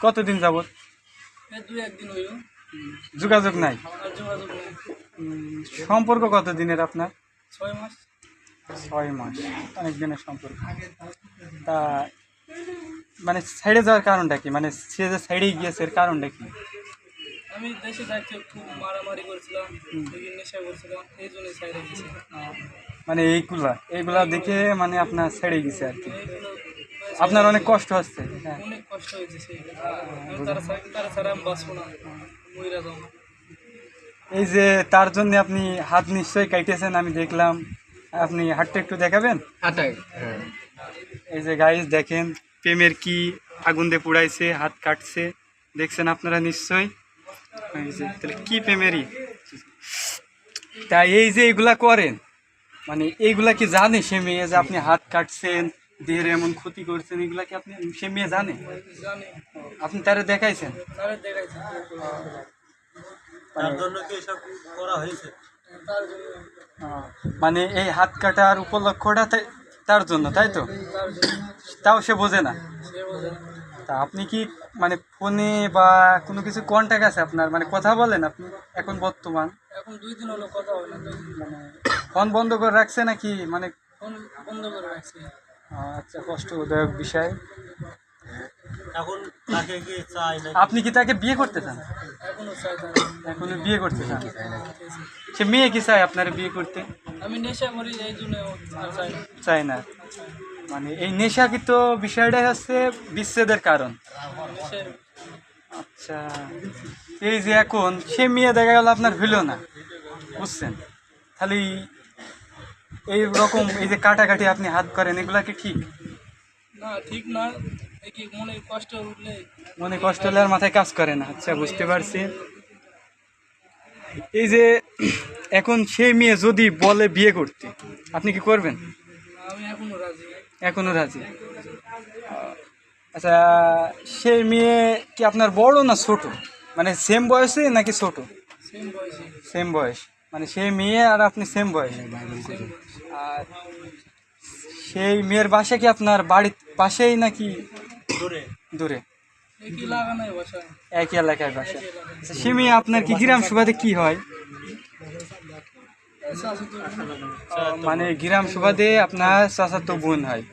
কতদিন যাবত যোগাযোগ নাই? সম্পর্ক কত দিনের আপনার? ছয় মাস। ছয় মাস অনেক দিনের সম্পর্ক। তা মানে সাইডে যাওয়ার কারণটা কি? মানে সে যে সাইডে গিয়েছে এর কারণটা কি? আমি দেশে থাকতে খুব মারামারি করছিলাম নেশা করছিলাম এই গেছে। মানে এইগুলা এইগুলা দেখে মানে আপনার ছেড়ে গেছে আর কি। আপনার অনেক কষ্ট হচ্ছে। হ্যাঁ অনেক কষ্ট হয়েছে তারা ছাড়া আমি বাঁচবো না। মহিলা এই যে তার জন্য আপনি হাত নিশ্চয়ই কাইটেছেন আমি দেখলাম। আপনি হাতটা একটু দেখাবেন? এই যে গাইজ দেখেন প্রেমের কি আগুন দিয়ে পুড়াইছে হাত কাটছে। দেখছেন আপনারা নিশ্চয়ই? এই যে তাহলে কি প্রেমেরই? তাই এই যে এগুলা করেন মানে এইগুলা কি জানে সে মেয়ে যে আপনি হাত কাটছেন? দেহের এমন ক্ষতি করছেন এগুলা কি আপনি সে মেয়ে জানে? আপনি তারা দেখাইছেন? তারা দেখাইছে তার জন্য কি এসব করা হয়েছে? তার জন্য আহ, মানে এই হাত কাটার উপলক্ষটা তার জন্য তাই তো? তাও সে বোঝে না? সে বোঝে না। তা আপনি কি মানে ফোনে বা কোনো কিছু কন্ট্যাক্ট আছে আপনার? মানে কথা বলেন আপনি এখন বর্তমান। এখন দুই দিন হলো কথা হয় না মানে ফোন বন্ধ করে রাখছে নাকি? মানে ফোন বন্ধ করে রাখছি। আচ্ছা কষ্টদায়ক বিষয়। এখন তাকে কি চাই না আপনি কি তাকে বিয়ে করতে চান? এখনও চাই এখনও বিয়ে করতে চান? সে মেয়ে কি চায় আপনার বিয়ে করতে? আমি নেশা এই জন্য চাই না। চায় না। মানে এই নেশাকৃত বিষয়টাই হচ্ছে বিচ্ছেদের কারণ। আচ্ছা এই যে এখন সে মেয়ে দেখা গেল আপনার হইল না বুঝছেন? তাহলে এই- রকম এই যে কাটাকাটি আপনি হাত করেন এগুলা কি ঠিক? না ঠিক না। মনে কষ্ট উঠলে? মনে কষ্ট হলে আর মাথায় কাজ করে না। আচ্ছা বুঝতে পারছি। এই যে এখন সেই মেয়ে যদি বলে বিয়ে করতে আপনি কি করবেন? আমি এখনও রাজি এখনও রাজি? আচ্ছা সেই মেয়ে কি আপনার বড় না ছোট? মানে সেম বয়সে নাকি ছোট? সেম বয়সে। সেম বয়স। মানে সেই মেয়ে আর আপনি সেম বয়স। আর সেই মেয়ের বাসা কি আপনার বাড়ির পাশেই নাকি দূরে। দূরে? একই এলাকায় বাসা। আচ্ছা, সে মেয়ে আপনার কি গ্রাম সুবাদে কি হয়? মানে গ্রাম সুবাদে আপনার চাচাতো বোন হয়।